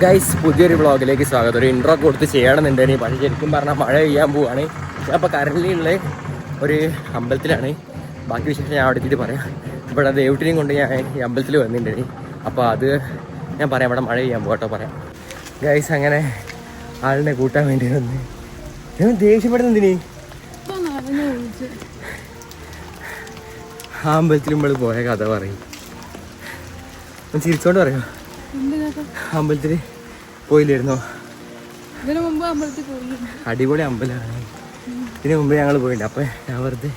Guys പുതിയൊരു വ്ളോഗിലേക്ക് സ്വാഗതം. ഒരു ഇൻട്രോ കൊടുത്ത് ചെയ്യണമെന്നുണ്ടെങ്കിൽ പക്ഷേ ശരിക്കും പറഞ്ഞാൽ മഴ പെയ്യാൻ പോവാണ്. അപ്പോൾ കറന്റ് ഉള്ള ഒരു അമ്പലത്തിലാണ്. ബാക്കി വിശേഷം ഞാൻ അവിടെ എത്തിയിട്ട് പറയാം. ഇവിടെ ദേവട്ടിനെയും കൊണ്ട് ഞാൻ ഈ അമ്പലത്തിൽ വന്നിട്ടുണ്ടെങ്കിൽ അപ്പോൾ അത് ഞാൻ പറയാം. ഇവിടെ മഴ പെയ്യാൻ പോകട്ടോ പറയാം. ഗൈസ് അങ്ങനെ ആളിനെ കൂട്ടാൻ വേണ്ടി വന്ന്. ഞാൻ ദേഷ്യപ്പെടുന്നതിന് ആ അമ്പലത്തിൽ നമ്മൾ പോയ കഥ പറയും. ചിരിച്ചോണ്ട് പറയോ? അമ്പലത്തിൽ പോയില്ലായിരുന്നോ? ഇതിനു മുമ്പ് അമ്പലത്തിൽ പോയി അടിപൊളി അമ്പലമാണ് ഇതിനു മുമ്പ് ഞങ്ങൾ പോയിട്ടുണ്ട് അപ്പൊ ഞാൻ വെറുതെ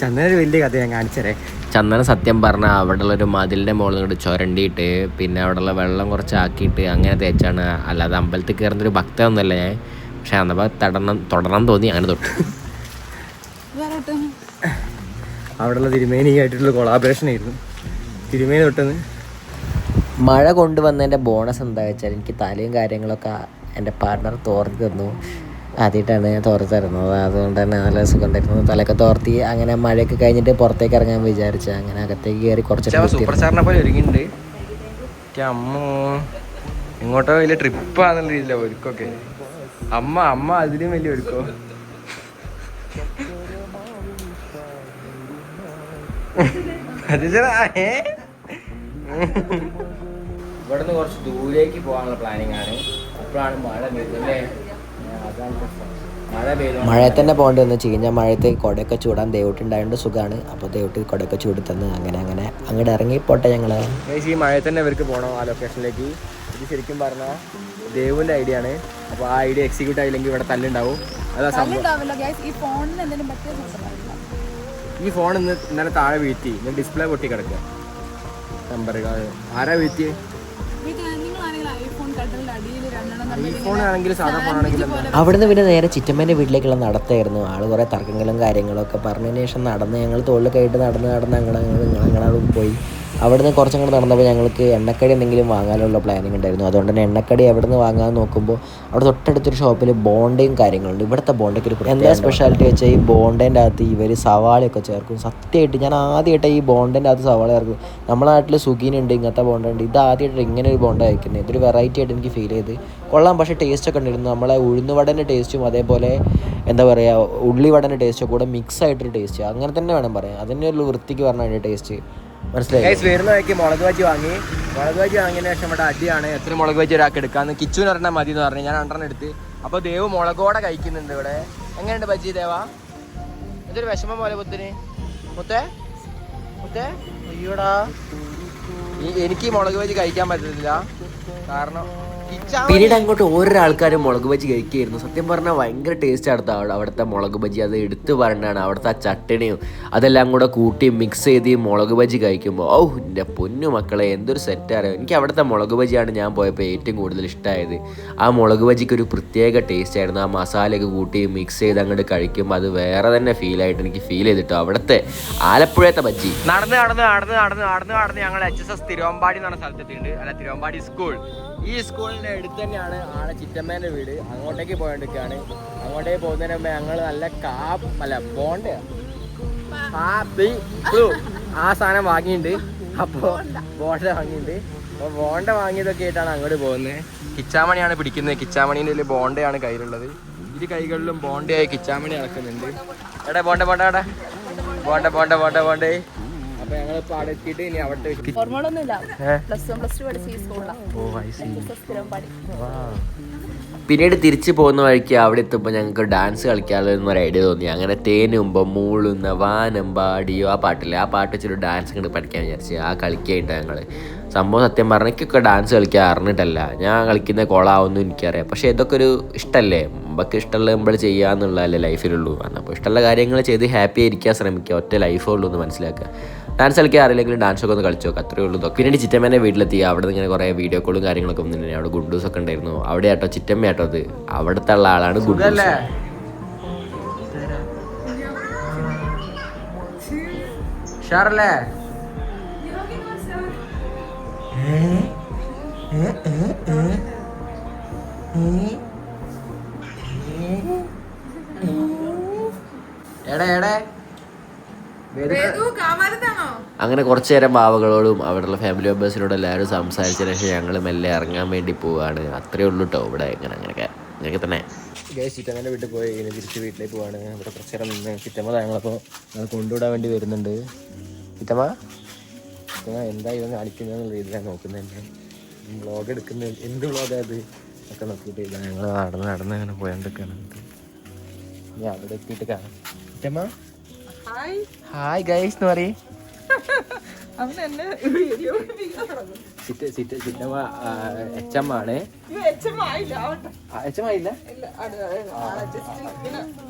ചന്ദന ഒരു വലിയ കഥ ഞാൻ കാണിച്ചരേ. ചന്ദന സത്യം പറഞ്ഞാൽ അവിടെയുള്ള ഒരു മതിലിന്റെ മുകളിൽ കൊണ്ട് ചുരണ്ടിയിട്ട് പിന്നെ അവിടെയുള്ള വെള്ളം കുറച്ചാക്കിയിട്ട് അങ്ങനെ തേച്ചാണ്. അല്ലാതെ അമ്പലത്തിൽ കയറുന്നൊരു ഭക്തമൊന്നുമല്ല ഞാൻ. പക്ഷെ അന്നപ്പോൾ തടണം തുടരണം തോന്നി അങ്ങനെ തൊട്ടു. അവിടെയുള്ള തിരുമേനിയായിട്ടുള്ള കൊളാബറേഷൻ ആയിരുന്നു. തിരുമേനി തൊട്ടെന്ന് മഴ കൊണ്ടുവന്നതിന്റെ ബോണസ് എന്താ വെച്ചാൽ എനിക്ക് തലയും കാര്യങ്ങളൊക്കെ എന്റെ പാർട്ണർ തോർത്തി തന്നു. ആദ്യമായിട്ടാണ് ഞാൻ തോർത്തി തരുന്നത്. അതുകൊണ്ട് തന്നെ നല്ല സുഖം ഉണ്ടായിരുന്നു തലയൊക്കെ തോർത്തി അങ്ങനെ മഴയൊക്കെ കഴിഞ്ഞിട്ട് പുറത്തേക്ക് ഇറങ്ങാൻ വിചാരിച്ചു അങ്ങനെ അകത്തേക്ക് കയറി കുറച്ച് സൂപ്പർ സ്റ്റാറിനെ പോലെ ഒരുങ്ങിണ്ട് അമ്മോ ഇങ്ങോട്ടോ വലിയ ട്രിപ്പാന്നുള്ള രീതിയിലാണ് ഒരുക്കൊക്കെ. അമ്മ അമ്മ അതിലും വലിയ ഒരുക്കോ? ഇവിടുന്ന് കുറച്ച് ദൂരേക്ക് പോകാനുള്ള പ്ലാനിങ് ആണ്. അപ്പോഴാണ് മഴ പെയ്തല്ലേ അതാണ് പ്രശ്നം. മഴ പെയ്തു മഴയത്ത് തന്നെ പോകേണ്ടി വന്നു. ചീഞ്ഞ മഴയത്ത് കുടയൊക്കെ ചൂടാൻ ദൈവട്ടുണ്ടായതുകൊണ്ട് സുഖമാണ്. അപ്പോൾ ദൈവട്ട് കുടയൊക്കെ ചൂടി തന്ന് അങ്ങനെ അങ്ങനെ അങ്ങോട്ട് ഇറങ്ങി പോട്ടെ ഞങ്ങൾ ഈ മഴയെ തന്നെ ഇവർക്ക് പോകണം ആ ലൊക്കേഷനിലേക്ക് ഇത് ശരിക്കും പറഞ്ഞാൽ ദേവുവിന്റെ ഐഡിയ ആണ്. അപ്പോൾ ആ ഐഡിയ എക്സിക്യൂട്ട് ആയില്ലെങ്കിൽ ഇവിടെ തല്ലുണ്ടാവും. അതാ സംഭവം. ഈ ഫോൺ ഇന്ന് ഇന്നലെ താഴെ വീഴ്ത്തി. ഇന്ന് ഡിസ്പ്ലേ പൊട്ടി കിടക്കുക. നമ്പർ ആരാ വീഴ്ത്തി നിങ്ങളാണെങ്കിൽ ഐഫോൺ കട്ടലിന്റെ അടിയിൽ രണ്ടെണ്ണം ഈ ഫോൺ ആണെങ്കിൽ സാധാ ഫോൺ ആണെങ്കിൽ അവിടുന്ന് പിന്നെ നേരെ ചിറ്റമ്മേന്റെ വീട്ടിലേക്കുള്ള നടത്തായിരുന്നു. ആൾ കുറേ തർക്കങ്ങളും കാര്യങ്ങളും ഒക്കെ പറഞ്ഞതിന് ശേഷം നടന്ന് ഞങ്ങൾ തോളിൽ കയറ്റി നടന്ന് നടന്ന് അങ്ങനെ അങ്ങനെ പോയി. അവിടുന്ന് കുറച്ചും കൂടെ നടന്നപ്പോൾ ഞങ്ങൾക്ക് എണ്ണക്കടി എന്തെങ്കിലും വാങ്ങാനുള്ള പ്ലാനിങ് ഉണ്ടായിരുന്നു. അതുകൊണ്ട് തന്നെ എണ്ണക്കടി എവിടെ നിന്ന് വാങ്ങാൻ നോക്കുമ്പോൾ അവിടെ തൊട്ടടുത്തൊരു ഷോപ്പിൽ ബോണ്ടയും കാര്യങ്ങളുണ്ട്. ഇവിടുത്തെ ബോണ്ടയ്ക്ക് ഒരു എന്താ സ്പെഷ്യാലിറ്റി വെച്ചാൽ ഈ ബോണ്ടേന്റെ അകത്ത് ഇവർ സവാളയൊക്കെ ചേർക്കും. സത്യമായിട്ട് ഞാൻ ആദ്യമായിട്ട് ഈ ബോണ്ടേന്റെ അകത്ത് സവാള ചേർക്കും നമ്മളെ നാട്ടിൽ സുഗീനുണ്ട് ഇങ്ങനത്തെ ബോണ്ട ഉണ്ട്. ഇത് ആദ്യമായിട്ട് ഇങ്ങനെ ഒരു ബോണ്ട കഴിക്കുന്നത് ഇതൊരു വെറൈറ്റി ആയിട്ട് എനിക്ക് ഫീൽ ചെയ്ത്. കൊള്ളാം പക്ഷേ ടേസ്റ്റ് ഒക്കെ ഉണ്ടായിരുന്നു നമ്മളെ ഉഴുന്നുവടന്റെ ടേസ്റ്റും അതേപോലെ എന്താ പറയുക ഉള്ളിവടന്റെ ടേസ്റ്റും കൂടെ മിക്സ് ആയിട്ടൊരു ടേസ്റ്റ് അങ്ങനെ തന്നെ വേണം പറയാം അതിന്റെ ഒരു വൃത്തിക്ക് പറഞ്ഞാൽ അതിന്റെ ടേസ്റ്റ് മുളക് വാങ്ങി. ശേഷം എത്ര ഒരാൾക്ക് എടുക്കാന്ന് കിച്ചുന്ന് പറഞ്ഞാൽ മതി എന്ന് പറഞ്ഞു. ഞാൻ രണ്ടെണ്ണം എടുത്ത്. അപ്പോൾ ദേവ് മുളകോടെ കഴിക്കുന്നുണ്ട് ഇവിടെ. എങ്ങനെയുണ്ട് ബജി ദേവ? ഇതൊരു വിഷമം പോലെ മുത്തേ മുത്തേ അയ്യോടാ. എനിക്ക് ഈ മുളക് ബജി കഴിക്കാൻ പറ്റത്തില്ല. കാരണം പിന്നീട് അങ്ങോട്ട് ഓരോ ആൾക്കാരും മുളക് ബജി കഴിക്കുകയായിരുന്നു. സത്യം പറഞ്ഞാൽ ഭയങ്കര ടേസ്റ്റ് അടുത്ത അവിടുത്തെ മുളക് ബജി. അത് എടുത്തു പറഞ്ഞാണ് അവിടുത്തെ ആ ചട്ടണിയും അതെല്ലാം കൂടെ കൂട്ടി മിക്സ് ചെയ്ത് ഈ മുളക് ബജി കഴിക്കുമ്പോൾ ഓ എന്റെ പൊന്നു മക്കളെ എന്തൊരു സെറ്റാണ് എനിക്ക് അവിടുത്തെ മുളക് ബജിയാണ് ഞാൻ പോയപ്പോൾ ഏറ്റവും കൂടുതൽ ഇഷ്ടമായത് ആ മുളക് ബജിക്ക് ഒരു പ്രത്യേക ടേസ്റ്റ് ആയിരുന്നു. ആ മസാലയൊക്കെ കൂട്ടി മിക്സ് ചെയ്ത് അങ്ങോട്ട് കഴിക്കുമ്പോൾ അത് വേറെ തന്നെ ഫീലായിട്ട് എനിക്ക് ഫീൽ ചെയ്തിട്ടോ. അവിടുത്തെ ആലപ്പുഴത്തെ ബജ്ജി നടന്ന് നടന്ന് നടന്ന് നടന്ന് നടന്ന് നടന്ന് ഞങ്ങൾ എച്ച് എസ് എസ് തിരുവമ്പാടി എന്ന് പറഞ്ഞ സ്ഥലത്തെത്തിയിട്ടുണ്ട്. അല്ല തിരുവമ്പാടി സ്കൂൾ ഈ സ്കൂളിന്റെ അടുത്ത് തന്നെയാണ് ആളെ ചിറ്റമ്മേന്റെ വീട്. അങ്ങോട്ടേക്ക് പോയോണ്ടിരിക്കുകയാണ് അങ്ങോട്ടേക്ക് പോകുന്നതിന് മുമ്പ് ഞങ്ങൾ നല്ല കാ അല്ല ബോണ്ട. ആ സാധനം വാങ്ങിയിട്ടുണ്ട് അപ്പോൾ ബോണ്ട വാങ്ങിയിട്ടുണ്ട് അപ്പോൾ ബോണ്ട വാങ്ങിയതൊക്കെ ആയിട്ടാണ് അങ്ങോട്ട് പോകുന്നത് കിച്ചാമണിയാണ് പിടിക്കുന്നത്. കിച്ചാമണീന്റെ ഒരു ബോണ്ടയാണ് കയ്യിലുള്ളത്. ഇരു കൈകളിലും ബോണ്ടയായി കിച്ചാമണി നടക്കുന്നുണ്ട്. എടാ ബോണ്ട ബോണ്ട എടാ. ബോണ്ട ബോണ്ട ബോണ്ട ബോണ്ടേ. അപ്പൊ അവിടെ എത്തിയിട്ട് ഇനി പിന്നീട് തിരിച്ചു പോകുന്ന വഴിക്ക് അവിടെ എത്തുമ്പോൾ ഞങ്ങൾക്ക് ഡാൻസ് കളിക്കാനുള്ള ഒരു ഐഡിയ തോന്നി. അങ്ങനെ തേനുമ്പോൾ മൂളുന്ന വാനം പാടിയോ ആ പാട്ടില്ലേ. ആ പാട്ട് വെച്ചൊരു ഡാൻസ് ഇങ്ങോട്ട് പഠിക്കാൻ വിചാരിച്ചു. ആ കളിക്കായിട്ട് ഞങ്ങൾ സംഭവം സത്യം പറഞ്ഞാൽ എനിക്കൊക്കെ ഡാൻസ് കളിക്കാൻ അറിഞ്ഞിട്ടല്ല. ഞാൻ കളിക്കുന്ന കൊളാവൊന്നും എനിക്കറിയാം. പക്ഷേ ഇതൊക്കെ ഒരു ഇഷ്ടമല്ലേ നമുക്ക് ഇഷ്ടമുള്ള നമ്മൾ ചെയ്യാന്നുള്ളതല്ലേ ലൈഫിലുള്ളൂ അപ്പോൾ ഇഷ്ടമുള്ള കാര്യങ്ങൾ ചെയ്ത് ഹാപ്പി ആയിരിക്കാൻ ശ്രമിക്കുക. ഒറ്റ ലൈഫേ ഉള്ളൂ എന്ന് മനസ്സിലാക്കുക. ഡാൻസ് കളിക്കാൻ അറിയില്ലെങ്കിലും ഡാൻസ് ഒക്കെ ഒന്ന് കളിച്ചു നോക്കുക അത്രയേ ഉള്ളൂ. പിന്നെ ചിറ്റമ്മേനെ വീട്ടിലെത്തി അവിടെ നിന്ന് ഇങ്ങനെ കുറേ വീഡിയോ കോളും കാര്യങ്ങളൊക്കെ വന്നിട്ടുണ്ട് അവിടെ ഗുഡൂസ് ഒക്കെ ഉണ്ടായിരുന്നു. അവിടെ ആട്ടോ ചിറ്റമ്മ ആട്ടോ അത്. അവിടുത്തെ ഉള്ള ആളാണ് ഗുഡൂസ് സുഖല്ലേ? ഉഷാറല്ലേ? എടേ എടേ? അങ്ങനെ കുറച്ചു നേരം ബാവകളോടും അവിടെയുള്ള ഫാമിലി മെമ്പേഴ്സിനോടും എല്ലാവരും സംസാരിച്ച ശേഷം ഞങ്ങൾ മെല്ലെ ഇറങ്ങാൻ വേണ്ടി പോവാണ്. അത്രയേ ഉള്ളൂ കേട്ടോ ഇവിടെ ഇങ്ങനെ അങ്ങനെയൊക്കെ. ഇങ്ങനെയൊക്കെ തന്നെ. ചിറ്റമ്മേന്റെ വീട്ടിൽ പോയി ഇനി തിരിച്ച് വീട്ടിലേക്ക് പോവാണ്. ഇവിടെ കുറച്ച് നേരം നിന്ന് ചിറ്റമ്മ ഞങ്ങളപ്പോൾ ഞങ്ങൾ കൊണ്ടുവിടാൻ വേണ്ടി വരുന്നുണ്ട്. ചിറ്റമ്മ ചിറ്റമ്മ എന്താ ഇവൻ കാണിക്കുന്നതെന്നുള്ള രീതിയിലാണ് നോക്കുന്നത് വ്ളോഗ് എടുക്കുന്ന എന്ത് വ്ളോഗാ അത് ഒക്കെ നോക്കിയിട്ട് ഇതാ ഞങ്ങൾ നടന്ന് നടന്ന് അങ്ങനെ പോയാണ്ടൊക്കെയാണ് ഇനി അവിടെ എത്തിയിട്ട് കാണാം. ചിറ്റമ്മ ഹായ് ഹായ് ഗൈസ് എന്ന് പറയും അവൻ എന്നെ വീഡിയോ ആണ്.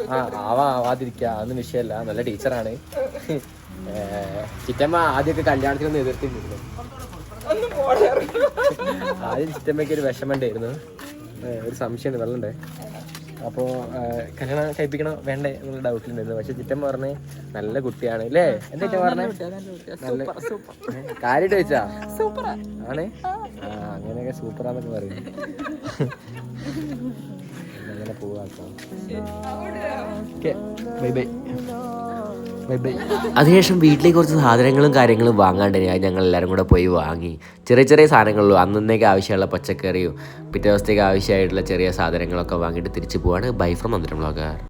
ആ ആവാ ആവാതിരിക്കുക. അതൊന്നും വിഷയമല്ല. നല്ല ടീച്ചറാണ് ചിറ്റമ്മ ആദ്യമൊക്കെ കല്യാണത്തിനൊന്നും എതിർത്തിരുന്നു ഒന്ന് പോടെ ആദ്യം ചിറ്റമ്മയ്ക്ക് ഒരു വിഷമമുണ്ടായിരുന്നു ഒരു സംശയമുണ്ട്. വെള്ളമുണ്ടേ. അപ്പോൾ കല്യാണം കഴിപ്പിക്കണോ വേണ്ടേ എന്നുള്ള ഡൗട്ടിലുണ്ടായിരുന്നു പക്ഷെ ചിറ്റം പറഞ്ഞേ നല്ല കുട്ടിയാണ് അല്ലേ? എന്താ പറഞ്ഞേ? നല്ല കാര്യമായിട്ട് വെച്ചാ സൂപ്പർ ആണ്? ആ. അങ്ങനെയൊക്കെ സൂപ്പറാന്നൊക്കെ പറയും. അങ്ങനെ പോവാ ബൈ ബൈ ബൈ ബൈ അതിനുശേഷം വീട്ടിലേക്ക് കുറച്ച് സാധനങ്ങളും കാര്യങ്ങളും വാങ്ങാണ്ട് ഞങ്ങൾ എല്ലാവരും കൂടെ പോയി വാങ്ങി. ചെറിയ ചെറിയ സാധനങ്ങളുള്ളൂ. അന്നേക്ക് ആവശ്യമുള്ള പച്ചക്കറിയും പിറ്റേ ദിവസത്തേക്ക് ആവശ്യമായിട്ടുള്ള ചെറിയ സാധനങ്ങളൊക്കെ വാങ്ങിയിട്ട് തിരിച്ചു പോവാണ് ബൈ ഫ്രം മന്ദിരം വ്ളോഗർ.